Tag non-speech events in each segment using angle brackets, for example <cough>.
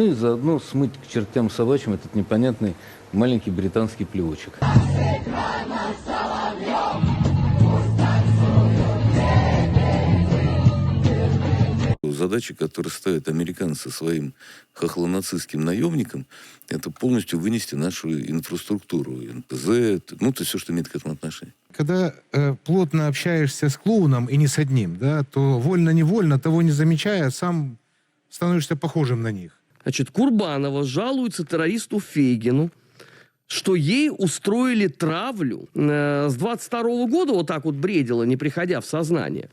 Ну и заодно смыть к чертям собачьим этот непонятный маленький британский плевочек. Задача, которую ставят американцы своим хохлонацистским наемникам, это полностью вынести нашу инфраструктуру, НПЗ, ну, то есть все, что имеет к этому отношение. Когда э, плотно общаешься с клоуном и не с одним, да, то вольно-невольно, того не замечая, сам становишься похожим на них. Значит, Курбанова жалуется террористу Фейгину, что ей устроили травлю. Э, с 22 года вот так вот бредила, не приходя в сознание.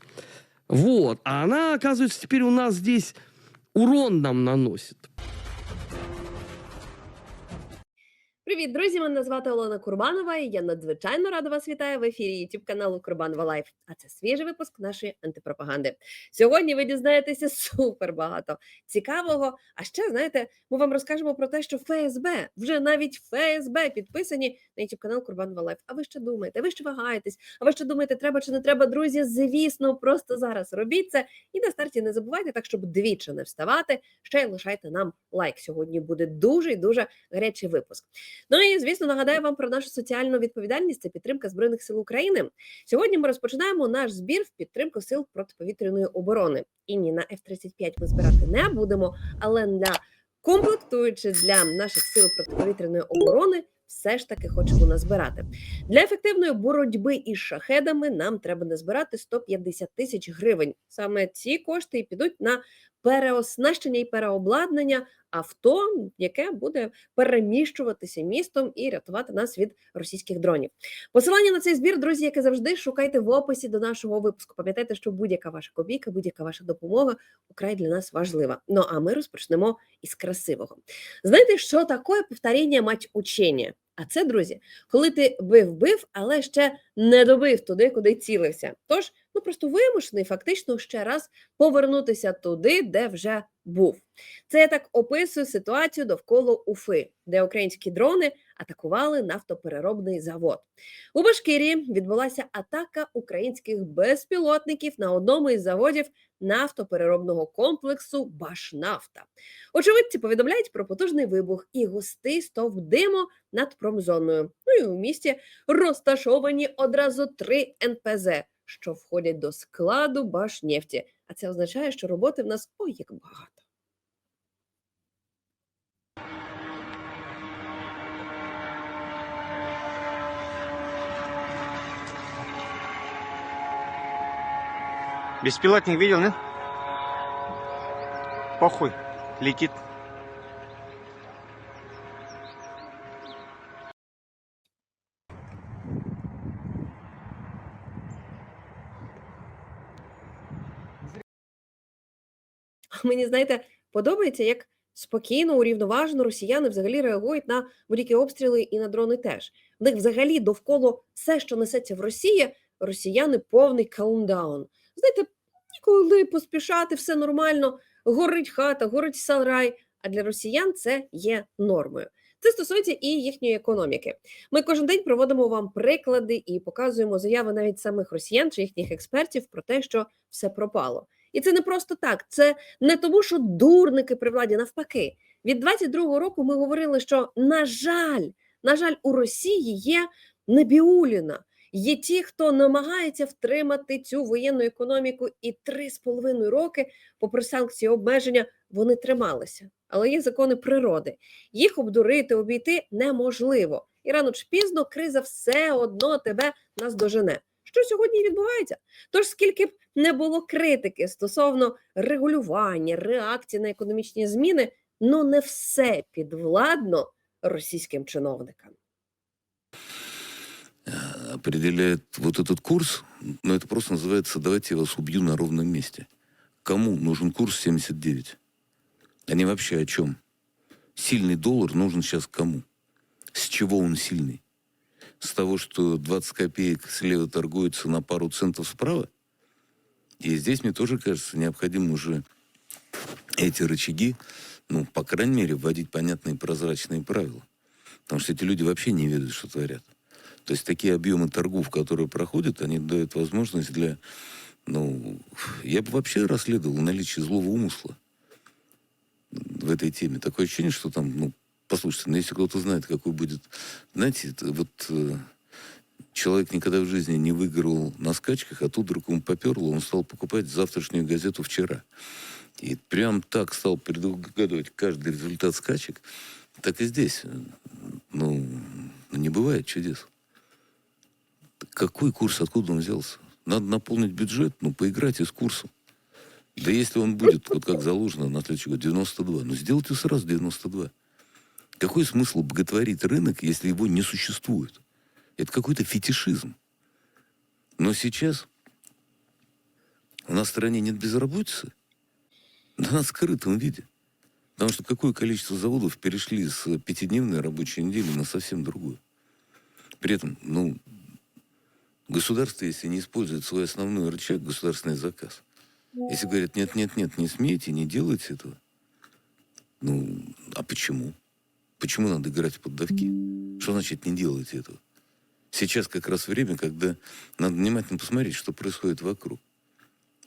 Вот. А она, оказывается, теперь у нас здесь урон нам наносит. Привіт, друзі! Мене звати Олена Курбанова, і я надзвичайно рада вас вітаю в ефірі youtube каналу Курбанова Лайф. А це свіжий випуск нашої антипропаганди. Сьогодні ви дізнаєтеся супер багато цікавого. А ще знаєте, ми вам розкажемо про те, що ФСБ вже навіть ФСБ підписані на youtube канал Курбанова Лайф. А ви що думаєте? Ви що вагаєтесь? А ви що думаєте, треба чи не треба, друзі? Звісно, просто зараз робіть це. І на старті не забувайте так, щоб двічі не вставати. Ще й лишайте нам лайк. Сьогодні буде дуже і дуже гарячий випуск. Ну і звісно, нагадаю вам про нашу соціальну відповідальність це підтримка збройних сил України. Сьогодні ми розпочинаємо наш збір в підтримку сил протиповітряної оборони. І ні на F-35 ми збирати не будемо, але для комплектуючи для наших сил протиповітряної оборони. Все ж таки хочемо назбирати для ефективної боротьби із шахедами. Нам треба назбирати 150 тисяч гривень. Саме ці кошти і підуть на переоснащення і переобладнання авто, яке буде переміщуватися містом і рятувати нас від російських дронів. Посилання на цей збір, друзі, як і завжди, шукайте в описі до нашого випуску. Пам'ятайте, що будь-яка ваша копійка, будь-яка ваша допомога украй для нас важлива. Ну а ми розпочнемо із красивого. Знаєте, що таке повторення мать учення? А це, друзі, коли ти бив бив, але ще не добив туди, куди цілився. Тож, ну просто вимушений фактично ще раз повернутися туди, де вже був. Це я так описую ситуацію довкола Уфи, де українські дрони атакували нафтопереробний завод. У Башкирії відбулася атака українських безпілотників на одному із заводів нафтопереробного комплексу Башнафта. Очевидці повідомляють про потужний вибух і густий стовп диму над промзоною. І у місті розташовані одразу три НПЗ, що входять до складу Башнефті. А це означає, що роботи в нас ой як багато. Беспилотник видел, нет? Похуй, летит. Мені знаєте, подобається, як спокійно, урівноважено росіяни взагалі реагують на будь-які обстріли і на дрони теж. В них взагалі довкола все, що несеться в Росії, росіяни повний каундаун. Знаєте, ніколи поспішати, все нормально, горить хата, горить сарай. А для росіян це є нормою. Це стосується і їхньої економіки. Ми кожен день проводимо вам приклади і показуємо заяви навіть самих росіян чи їхніх експертів про те, що все пропало. І це не просто так. Це не тому, що дурники при владі навпаки. Від 22-го року ми говорили, що на жаль, на жаль, у Росії є Небіуліна. Є ті, хто намагається втримати цю воєнну економіку, і три з половиною роки, попри санкції обмеження, вони трималися. Але є закони природи. Їх обдурити, обійти неможливо. І рано чи пізно криза все одно тебе наздожене Що сьогодні відбувається? Тож, скільки б не було критики стосовно регулювання, реакції на економічні зміни, ну не все підвладно російським чиновникам. э, определяет вот этот курс, но это просто называется «давайте я вас убью на ровном месте». Кому нужен курс 79? Они вообще о чем? Сильный доллар нужен сейчас кому? С чего он сильный? С того, что 20 копеек слева торгуется на пару центов справа? И здесь, мне тоже кажется, необходимо уже эти рычаги, ну, по крайней мере, вводить понятные прозрачные правила. Потому что эти люди вообще не ведают, что творят. То есть такие объемы торгов, которые проходят, они дают возможность для... Ну, я бы вообще расследовал наличие злого умысла. в этой теме. Такое ощущение, что там, ну, послушайте, ну, если кто-то знает, какой будет, знаете, вот э, человек никогда в жизни не выиграл на скачках, а тут вдруг ему поперло, он стал покупать завтрашнюю газету вчера. И прям так стал предугадывать каждый результат скачек, так и здесь. Ну, не бывает чудес. Какой курс, откуда он взялся? Надо наполнить бюджет, ну, поиграйте с курсом. Да если он будет, вот как заложено на следующий год, 92, ну, сделайте сразу 92. Какой смысл боготворить рынок, если его не существует? Это какой-то фетишизм. Но сейчас у нас в стране нет безработицы. Да она в скрытом виде. Потому что какое количество заводов перешли с пятидневной рабочей недели на совсем другую. При этом, ну, государство, если не использует свой основной рычаг, государственный заказ, если говорят, нет, нет, нет, не смейте, не делайте этого, ну, а почему? Почему надо играть в поддавки? Что значит не делайте этого? Сейчас как раз время, когда надо внимательно посмотреть, что происходит вокруг.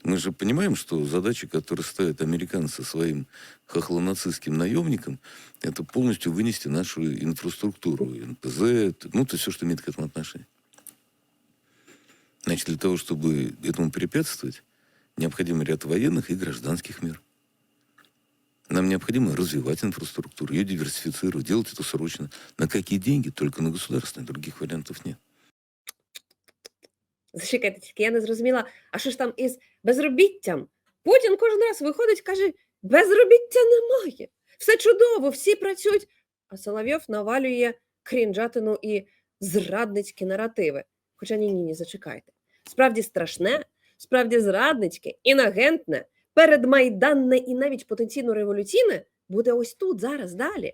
Мы же понимаем, что задача, которую ставят американцы своим хохлонацистским наемникам, это полностью вынести нашу инфраструктуру, НПЗ, ну, то все, что имеет к этому отношение. Значит, для того, чтобы этому препятствовать, необходим ряд военных и гражданских мер. Нам необходимо развивать инфраструктуру, ее диверсифицировать, делать это срочно. На какие деньги? Только на государственные, других вариантов нет. Зачекайте, тільки я не зрозуміла, а що ж там із безробіттям? Путін кожен раз виходить, каже: безробіття немає. Все чудово, всі працюють. А Соловйов навалює крінжатину і зрадницькі наративи. Хоча ні, ні, ні, зачекайте. Справді страшне, справді зрадницьке, інагентне, передмайданне і навіть потенційно революційне буде ось тут, зараз, далі.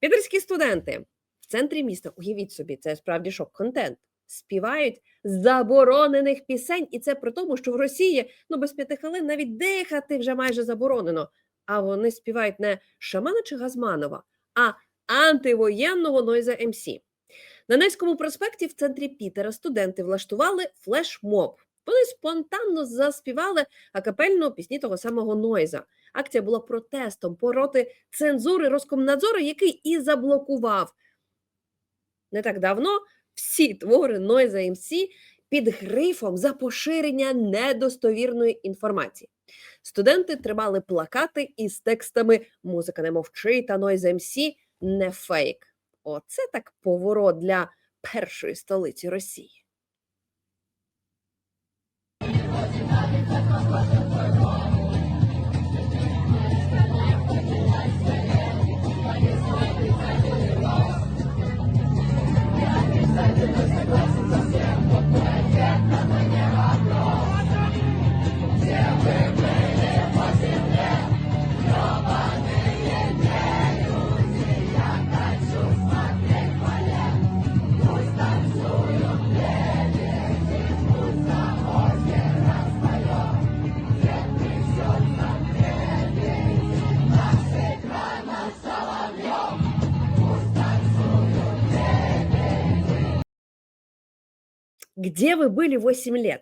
Підерські студенти в центрі міста, уявіть собі, це справді шок-контент. Співають заборонених пісень, і це при тому, що в Росії ну без п'яти хвилин навіть дихати вже майже заборонено. А вони співають не Шамана чи Газманова, а антивоєнного Нойза МС. На Невському проспекті в центрі Пітера студенти влаштували флешмоб. Вони спонтанно заспівали акапельно пісні того самого Нойза. Акція була протестом проти цензури Роскомнадзору, який і заблокував не так давно всі твори Нойза МС під грифом за поширення недостовірної інформації. Студенти тримали плакати із текстами Музика не мовчи та Нойза МС не фейк. Оце так поворот для першої столиці Росії. Где ви були 8 лет?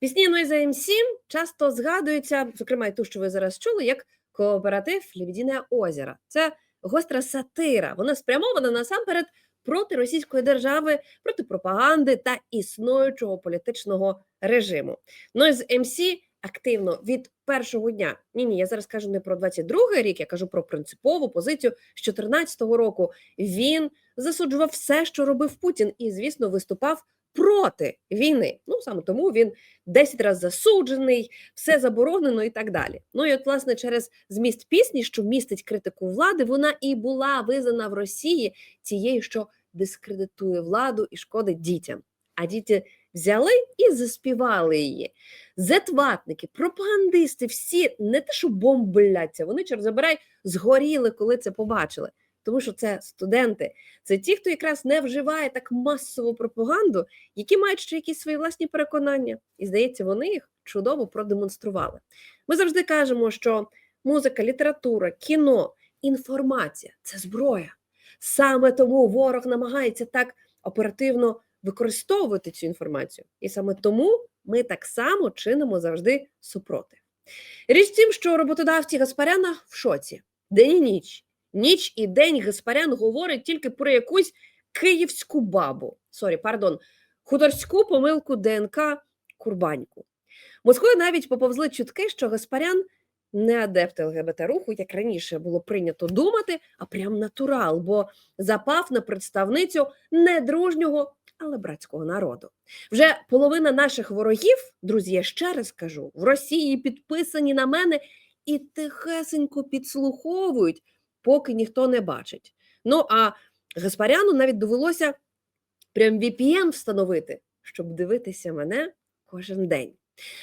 Пісні Нойза МС часто згадуються, зокрема, і ту, що ви зараз чули, як кооператив Лебедіне озеро. Це гостра сатира. Вона спрямована насамперед проти російської держави, проти пропаганди та існуючого політичного режиму. Нойз МС активно від першого дня. Ні, ні, я зараз кажу не про 22-й рік, я кажу про принципову позицію з 14-го року. Він засуджував все, що робив Путін, і, звісно, виступав проти війни. Ну саме тому він 10 разів засуджений, все заборонено і так далі. Ну і от, власне, через зміст пісні, що містить критику влади, вона і була визнана в Росії тією, що дискредитує владу і шкодить дітям. А діти взяли і заспівали її. Зетватники, пропагандисти, всі не те, що бомбляться, вони чор забирай згоріли, коли це побачили. Тому що це студенти, це ті, хто якраз не вживає так масову пропаганду, які мають ще якісь свої власні переконання. І здається, вони їх чудово продемонстрували. Ми завжди кажемо, що музика, література, кіно, інформація це зброя. Саме тому ворог намагається так оперативно використовувати цю інформацію. І саме тому ми так само чинимо завжди супротив. Річ в тім, що роботодавці Гаспаряна в шоці. день і ніч. Ніч і день Гаспарян говорить тільки про якусь київську бабу. Сорі, пардон, хуторську помилку ДНК Курбаньку. Москвою навіть поповзли чутки, що Гаспарян не адепт ЛГБТ руху, як раніше було прийнято думати, а прям натурал, бо запав на представницю недружнього, але братського народу. Вже половина наших ворогів, друзі, я ще раз кажу, в Росії підписані на мене і тихесенько підслуховують, поки ніхто не бачить. Ну а Гаспаряну навіть довелося прям VPN встановити, щоб дивитися мене кожен день.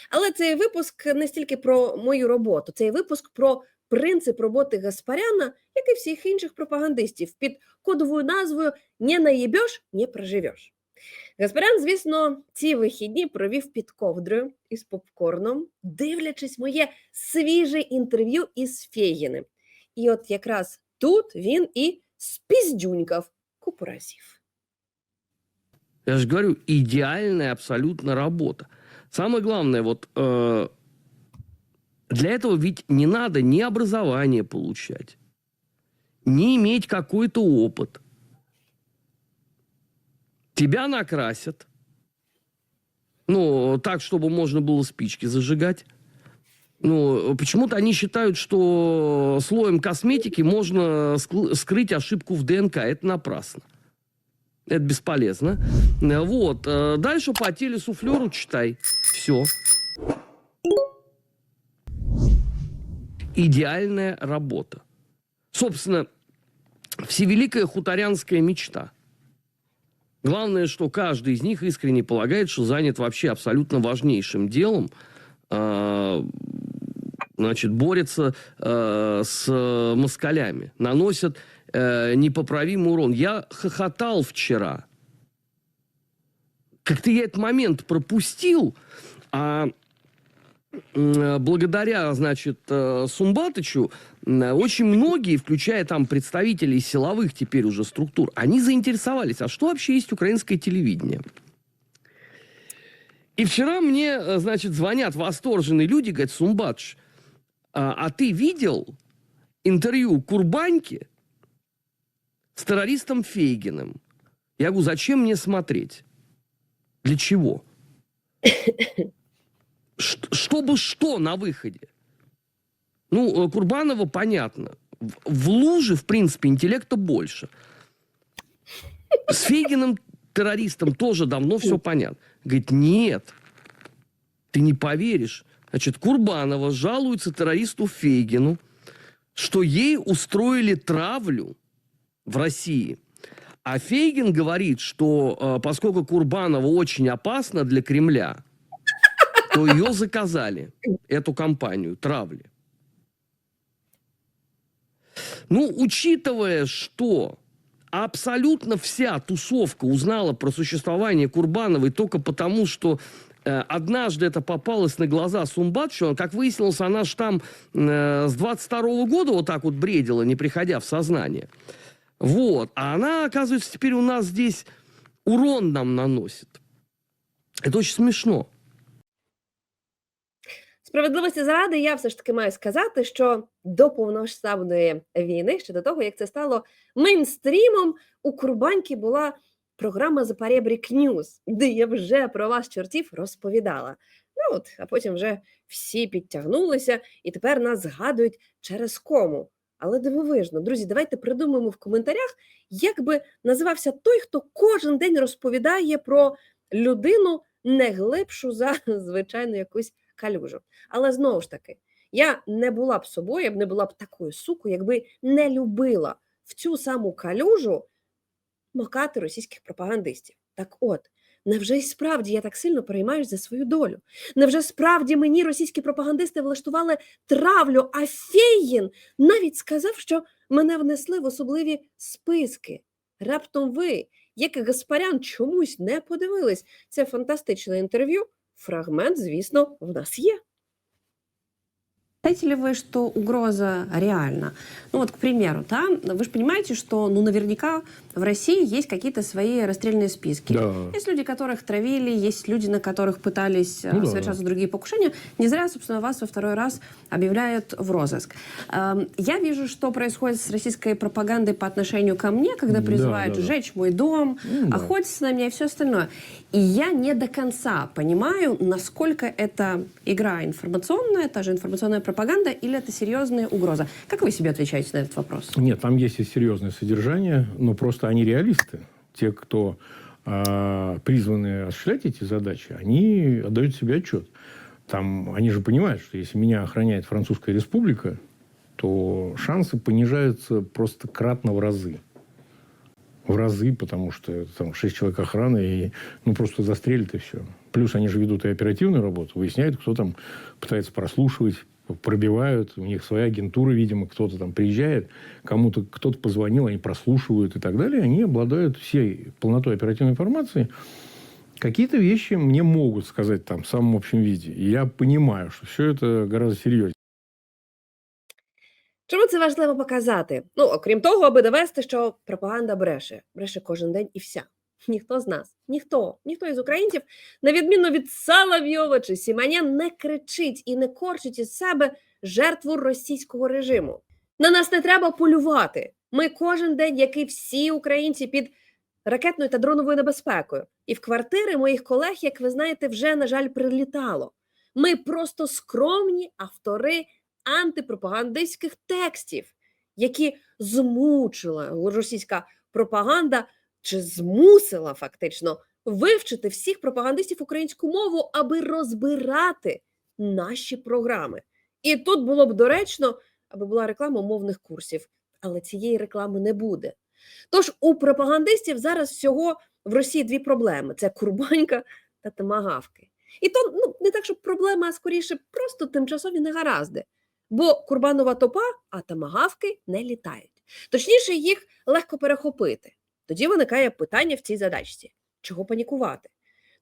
Але цей випуск не стільки про мою роботу, цей випуск про принцип роботи Гаспаряна, як і всіх інших пропагандистів, під кодовою назвою «Не наїбеш, не проживеш». Гаспарян, звісно, ці вихідні провів під ковдрою із попкорном, дивлячись моє свіже інтерв'ю із Фєгіним. І от якраз тут він і спіздюнькав купу разів. Я же говорю, идеальная абсолютно работа. Самое главное, вот э, для этого ведь не надо ни образование получать, ни иметь какой-то опыт. Тебя накрасят, ну, так, чтобы можно было спички зажигать. Ну, почему-то они считают, что слоем косметики можно ск- скрыть ошибку в ДНК. Это напрасно. Это бесполезно. Э, Вот. э, Дальше по телесуфлеру читай. Все. Идеальная работа. Собственно, всевеликая хуторянская мечта. Главное, что каждый из них искренне полагает, что занят вообще абсолютно важнейшим делом. а, Значит, борется э, с москалями. Наносят э, непоправимый урон. Я хохотал вчера. Как-то я этот момент пропустил, а м, благодаря, значит, э, Сумбатычу м, очень многие, включая там представителей силовых теперь уже структур, они заинтересовались, а что вообще есть украинское телевидение? И вчера мне, э, значит, звонят восторженные люди, говорят, Сумбатыч, а, а ты видел интервью Курбаньки с террористом Фейгиным? Я говорю, зачем мне смотреть? Для чего? <coughs> Чтобы что на выходе? Ну, э, Курбанова понятно. В- В луже, в принципе, интеллекта больше. С Фейгиным террористом тоже давно все понятно. Говорит, нет, ты не поверишь. Значит, Курбанова жалуется террористу Фейгину, что ей устроили травлю в России. А Фейгин говорит, что э, поскольку Курбанова очень опасна для Кремля, то ее заказали, эту кампанию травли. Ну, учитывая, что абсолютно вся тусовка узнала про существование Курбановой только потому, что однажды это попалось на глаза Сумбатчу, как выяснилось, она же там э, с 22 года вот так вот бредила, не приходя в сознание. Вот. А она, оказывается, теперь у нас здесь урон нам наносит. Это очень смешно. Справедливості заради, я все ж таки маю сказати, що до повномасштабної війни, ще до того, як це стало мейнстрімом, у Курбаньки була Програма Запорєбрік Ньюз, де я вже про вас, чортів, розповідала. Ну от, а потім вже всі підтягнулися і тепер нас згадують через кому. Але дивовижно, друзі, давайте придумаємо в коментарях, як би називався той, хто кожен день розповідає про людину не глибшу за <laughs> звичайну якусь калюжу. Але знову ж таки, я не була б собою, я б не була б такою сукою, якби не любила в цю саму калюжу макати російських пропагандистів. Так от, невже й справді я так сильно переймаюсь за свою долю? Невже справді мені російські пропагандисти влаштували травлю, а Фейгін навіть сказав, що мене внесли в особливі списки. Раптом ви, як і Гаспарян, чомусь не подивились це фантастичне інтерв'ю. Фрагмент, звісно, в нас є. Считаете ли вы, что угроза реальна? Ну вот, к примеру, да, вы же понимаете, что ну наверняка в России есть какие-то свои расстрельные списки. Да. Есть люди, которых травили, есть люди, на которых пытались э, Ну да. совершаться другие покушения. Не зря, собственно, вас во второй раз объявляют в розыск. Эм, Я вижу, что происходит с российской пропагандой по отношению ко мне, когда Да, призывают да, да. сжечь мой дом, Ну да. охотиться на меня и все остальное. И я не до конца понимаю, насколько это игра информационная, та же информационная пропаганда, или это серьезная угроза. Как вы себе отвечаете на этот вопрос? Нет, там есть и серьезное содержание, но просто они реалисты. Те, кто а, призваны осуществлять эти задачи, они отдают себе отчет. Там они же понимают, что если меня охраняет Французская Республика, то шансы понижаются просто кратно в разы. В разы, потому что там шесть человек охраны, и ну просто застрелят и все. Плюс они же ведут и оперативную работу, выясняют, кто там пытается прослушивать, пробивают, у них своя агентура, видимо, кто-то там приезжает, кому-то кто-то позвонил, они прослушивают и так далее, они обладают всей полнотой оперативной информации. Какие-то вещи мне могут сказать там в самом общем виде. И я понимаю, что все это гораздо серьезнее. Чому це важливо показати? Ну, окрім того, аби довести, що пропаганда бреше, бреше кожен день і вся. Ніхто з нас, ніхто, ніхто із українців, на відміну від Салавйова чи Сіманян, не кричить і не корчить із себе жертву російського режиму. На нас не треба полювати. Ми кожен день, як і всі українці, під ракетною та дроновою небезпекою. І в квартири моїх колег, як ви знаєте, вже, на жаль, прилітало. Ми просто скромні автори антипропагандистських текстів, які змучила російська пропаганда чи змусила фактично вивчити всіх пропагандистів українську мову, аби розбирати наші програми. І тут було б доречно, аби була реклама мовних курсів, але цієї реклами не буде. Тож у пропагандистів зараз всього в Росії дві проблеми: це Курбанька та Томагавки. І то ну, не так, щоб проблема, а скоріше просто тимчасові негаразди. Бо Курбанова топа, а тамагавки не літають. Точніше, їх легко перехопити. Тоді виникає питання в цій задачці: чого панікувати?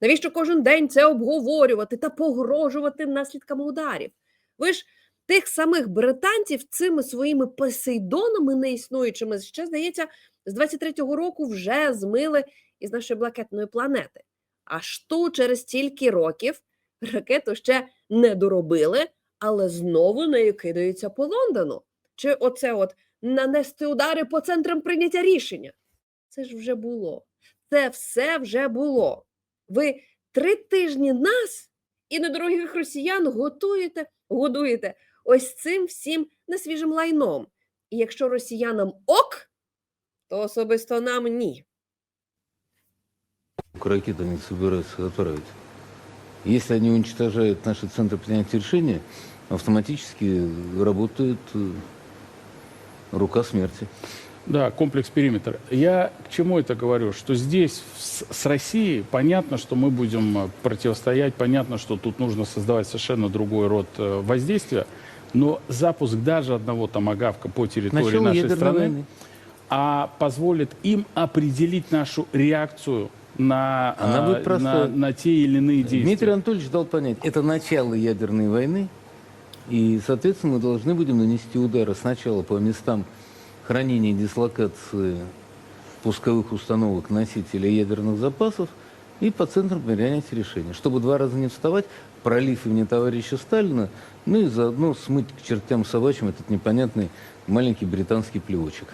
Навіщо кожен день це обговорювати та погрожувати наслідками ударів? Ви ж тих самих британців цими своїми посейдонами неіснуючими ще, здається, з 23-го року вже змили із нашої блакитної планети. Аж тут через стільки років ракету ще не доробили, але знову нею кидаються по Лондону. Чи оце от нанести удари по центрам прийняття рішення? Це ж вже було. Це все вже було. Ви три тижні нас і недорогих росіян готуєте, годуєте ось цим всім несвіжим лайном. І якщо росіянам ок, то особисто нам ні. ракеты они собираются отправить. Если они уничтожают наши центры принятия решения, автоматически работает э, рука смерти. Да, комплекс периметр. Я к чему это говорю? Что здесь с, с Россией понятно, что мы будем э, противостоять, понятно, что тут нужно создавать совершенно другой род э, воздействия, но запуск даже одного томагавка по территории Начало нашей страны войны. а позволит им определить нашу реакцию на, Она а, будет просто- на, на те или иные действия. Дмитрий Анатольевич дал понять, это начало ядерной войны, и, соответственно, мы должны будем нанести удары сначала по местам хранения и дислокации пусковых установок носителей ядерных запасов и по центрам принятия решения, чтобы два раза не вставать, пролив имени товарища Сталина, ну и заодно смыть к чертям собачьим этот непонятный маленький британский плевочек.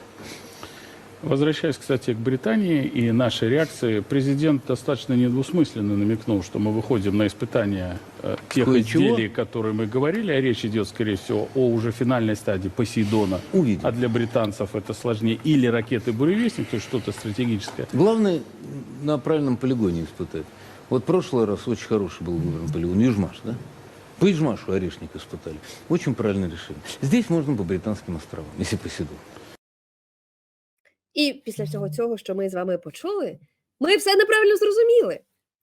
Возвращаясь, кстати, к Британии и нашей реакции, президент достаточно недвусмысленно намекнул, что мы выходим на испытания э, тех Кое-чего. изделий, которые мы говорили, а речь идет, скорее всего, о уже финальной стадии Посейдона. Увидим. А для британцев это сложнее. Или ракеты «Буревестник», то есть что-то стратегическое. Главное на правильном полигоне испытать. Вот в прошлый раз очень хороший был выбран полигон, Южмаш, да? По Южмашу орешник испытали. Очень правильное решение. Здесь можно по Британским островам, если Посейдон. І після всього цього, що ми з вами почули, ми все неправильно зрозуміли.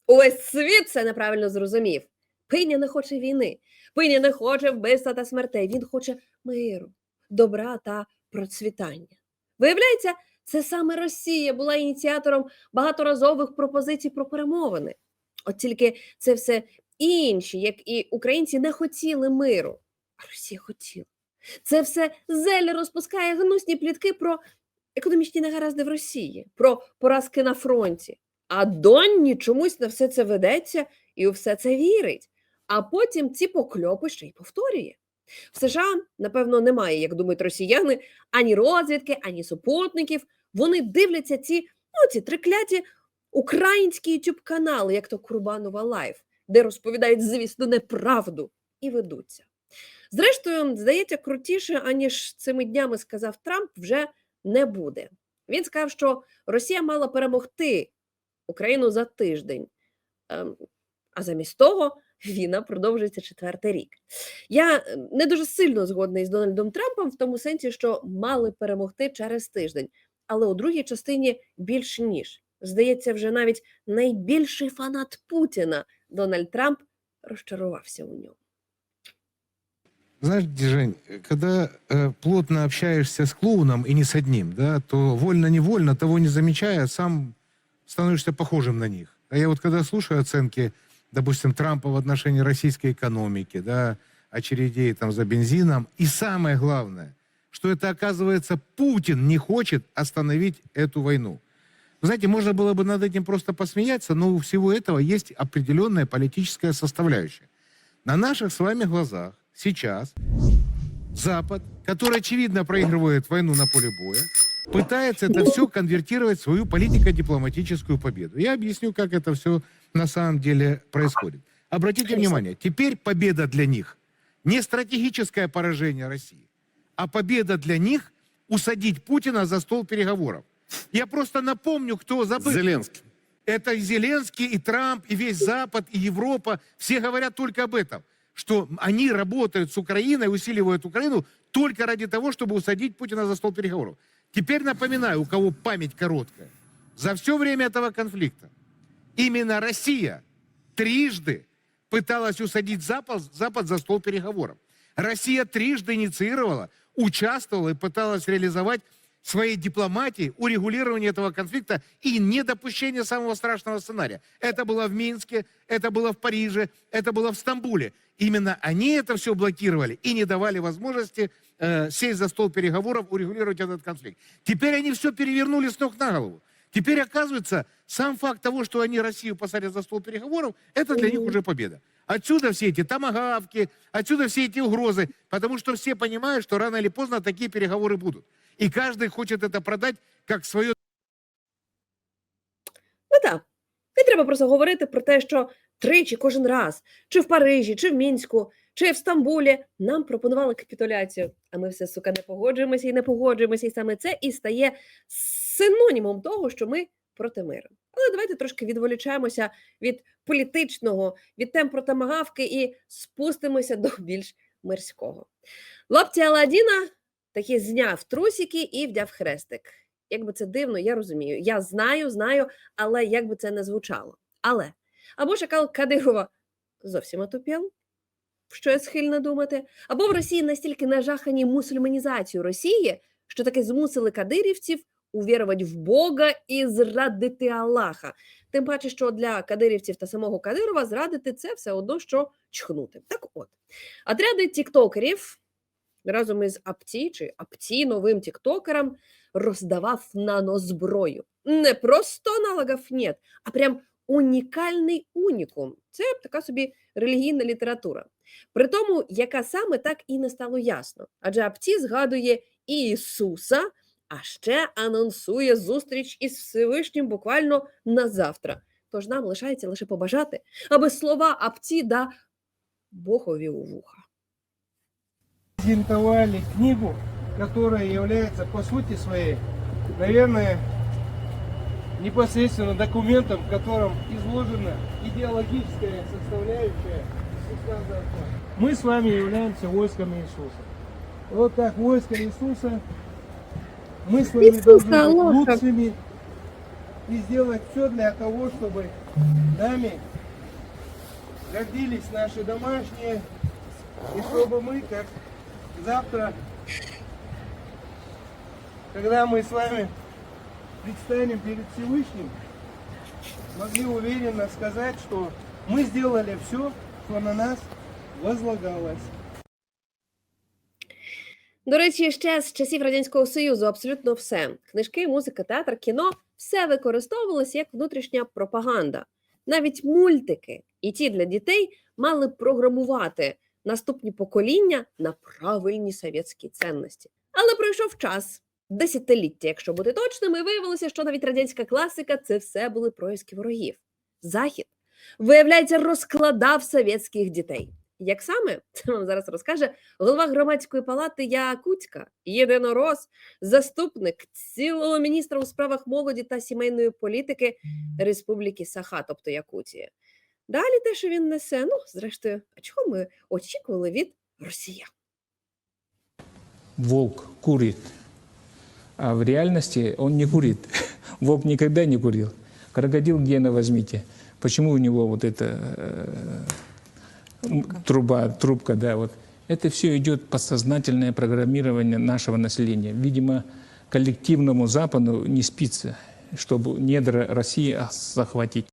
Увесь світ все неправильно зрозумів. Пиня не хоче війни, пиня не хоче вбивства та смертей. Він хоче миру, добра та процвітання. Виявляється, це саме Росія була ініціатором багаторазових пропозицій про перемовини. От тільки це все інші, як і українці, не хотіли миру. А Росія хотіла. Це все зель розпускає гнусні плітки про економічні негаразди в Росії, про поразки на фронті. А Донні чомусь на все це ведеться і у все це вірить. А потім ці покльопи ще й повторює. В США, напевно, немає, як думають росіяни, ані розвідки, ані супутників. Вони дивляться ці, ну, ці трикляті українські youtube канали, як то Курбанова Лайф, де розповідають, звісно, неправду і ведуться. Зрештою, здається, крутіше, аніж цими днями сказав Трамп, вже не буде. Він сказав, що Росія мала перемогти Україну за тиждень. Ем, А замість того війна продовжується четвертий рік. Я е, не дуже сильно згодна із Дональдом Трампом в тому сенсі, що мали перемогти через тиждень, але у другій частині більш ніж. Здається, вже навіть найбільший фанат Путіна Дональд Трамп розчарувався у ньому. Знаешь, Жень, когда э, плотно общаешься с клоуном и не с одним, да, то вольно-невольно, того не замечая, сам становишься похожим на них. А я вот когда слушаю оценки, допустим, Трампа в отношении российской экономики, да, очередей там за бензином, и самое главное, что это, оказывается, Путин не хочет остановить эту войну. Вы знаете, можно было бы над этим просто посмеяться, но у всего этого есть определенная политическая составляющая. На наших с вами глазах сейчас Запад, который, очевидно, проигрывает войну на поле боя, пытается это все конвертировать в свою политико-дипломатическую победу. Я объясню, как это все на самом деле происходит. Обратите внимание, теперь победа для них не стратегическое поражение России, а победа для них усадить Путина за стол переговоров. Я просто напомню, кто забыл. Зеленский. Это и Зеленский, и Трамп, и весь Запад, и Европа. Все говорят только об этом. Что они работают с Украиной, усиливают Украину только ради того, чтобы усадить Путина за стол переговоров. Теперь напоминаю, у кого память короткая. За все время этого конфликта именно Россия трижды пыталась усадить Запад, Запад за стол переговоров. Россия трижды инициировала, участвовала и пыталась реализовать своей дипломатии урегулирование этого конфликта и недопущение самого страшного сценария. Это было в Минске, это было в Париже, это было в Стамбуле. Именно они это все блокировали и не давали возможности э, сесть за стол переговоров, урегулировать этот конфликт. Теперь они все перевернули с ног на голову. Теперь, оказывается, сам факт того, что они Россию посадят за стол переговоров, это для них уже победа. Отсюда все эти томагавки, отсюда все эти угрозы, потому что все понимают, что рано или поздно такие переговоры будут. И каждый хочет это продать как свое Ну так, не треба просто говорити про те, що тричі кожен раз, чи в Парижі, чи в Мінську, чи в Стамбулі нам пропонували капітуляцію. А ми все, сука, не погоджуємося і не погоджуємося. І саме це і стає синонімом того, що ми проти миру. Але давайте трошки відволічаємося від політичного, від тем про тамагавки і спустимося до більш мирського. Лапці Аладдіна таки зняв трусики і вдяв хрестик. Як би це дивно, я розумію. Я знаю, знаю, але як би це не звучало. Але або шакал Кадирова зовсім отупів, що я схильна думати, або в Росії настільки нажахані мусульманізацію Росії, що таки змусили кадирівців увірувати в Бога і зрадити Аллаха. Тим паче, що для кадирівців та самого Кадирова зрадити це все одно, що чхнути. Так от, отряди тіктокерів разом із Апті чи Апті новим тіктокерам роздавав нанозброю. Не просто аналогів нет, а прям унікальний унікум. Це така собі релігійна література. При тому, яка саме так і не стало ясно. Адже Апті згадує Ісуса, а ще анонсує зустріч із Всевишнім буквально на завтра. Тож нам лишається лише побажати, аби слова Апті да Богові у вуха. Презентовали книгу, которая является по сути своей, наверное, непосредственно документом, в котором изложена идеологическая составляющая Иисуса. Мы с вами являемся войском Иисуса. Вот как войско Иисуса мы с вами Иисуса, должны быть лучшими и сделать все для того, чтобы нами гордились наши домашние, и чтобы мы, как завтра, когда мы с вами предстанем перед Всевышним, могли уверенно сказать, что мы сделали все, что на нас возлагалось. До речі, ще з часів Радянського Союзу абсолютно все. Книжки, музика, театр, кіно все використовувалося як внутрішня пропаганда. Навіть мультики, і ті для дітей мали програмувати наступні покоління на правильні совєтські цінності. Але пройшов час, десятиліття, якщо бути точним, і виявилося, що навіть радянська класика це все були происки ворогів. Захід, виявляється, розкладав совєтських дітей. Як саме це вам зараз розкаже голова громадської палати Якутська, єдинорос, заступник цілого міністра у справах молоді та сімейної політики Республіки Саха, тобто Якутія. Далі те, що він несе, ну, зрештою, а чого ми очікували від росіян? волк курит, а в реальности он не курит. <laughs> Волк никогда не курил. Крокодил гена возьмите. Почему у него вот эта э, м, труба, трубка, да, вот. Это все идет подсознательное программирование нашего населения. Видимо, коллективному Западу не спится, чтобы недра России а, захватить.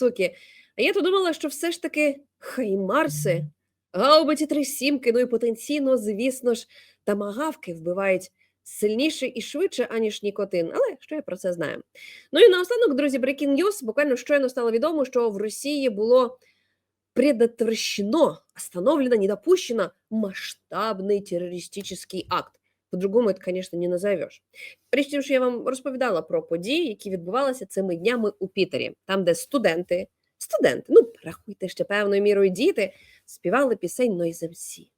Суки. А я то думала, що все ж таки хаймарси, гаубиці три сімки, ну і потенційно, звісно ж, тамагавки вбивають сильніше і швидше, аніж нікотин. Але що я про це знаю? Ну і наостанок, друзі, breaking news. Буквально щойно стало відомо, що в Росії було предотвращено, остановлено, не допущено масштабний терористичний акт. По-другому это, конечно, не назовеш. Річ в що я вам розповідала про події, які відбувалися цими днями у Пітері, там, де студенти, студенти, ну рахуйте ще певною мірою діти, співали пісень Noise MC.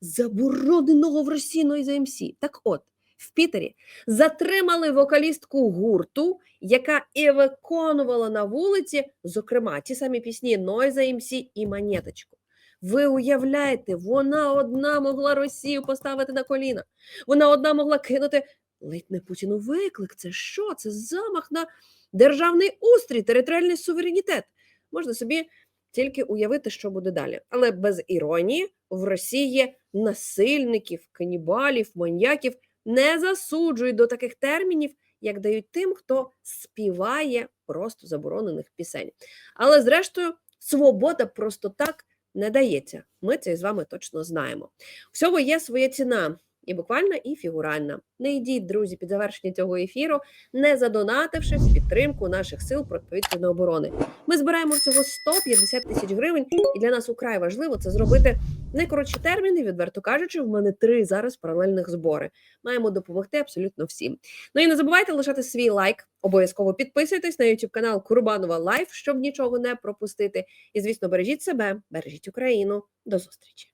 Забороненого в Росії Noise MC. Так от, в Пітері затримали вокалістку гурту, яка і виконувала на вулиці, зокрема, ті самі пісні Noise MC і Монеточку. Ви уявляєте, вона одна могла Росію поставити на коліна. Вона одна могла кинути ледь не Путіну виклик. Це що? Це замах на державний устрій, територіальний суверенітет. Можна собі тільки уявити, що буде далі. Але без іронії в Росії насильників, канібалів, маньяків не засуджують до таких термінів, як дають тим, хто співає просто заборонених пісень. Але зрештою, свобода просто так не дається. Ми це з вами точно знаємо. Всього є своя ціна. І буквально, і фігуральна. Не йдіть, друзі, під завершення цього ефіру, не задонативши в підтримку наших сил протиповітряної оборони. Ми збираємо всього 150 тисяч гривень, і для нас украй важливо це зробити найкоротші терміни, відверто кажучи, в мене три зараз паралельних збори. Маємо допомогти абсолютно всім. Ну і не забувайте лишати свій лайк. Обов'язково підписуйтесь на YouTube канал Курбанова Лайф, щоб нічого не пропустити. І звісно, бережіть себе, бережіть Україну. До зустрічі.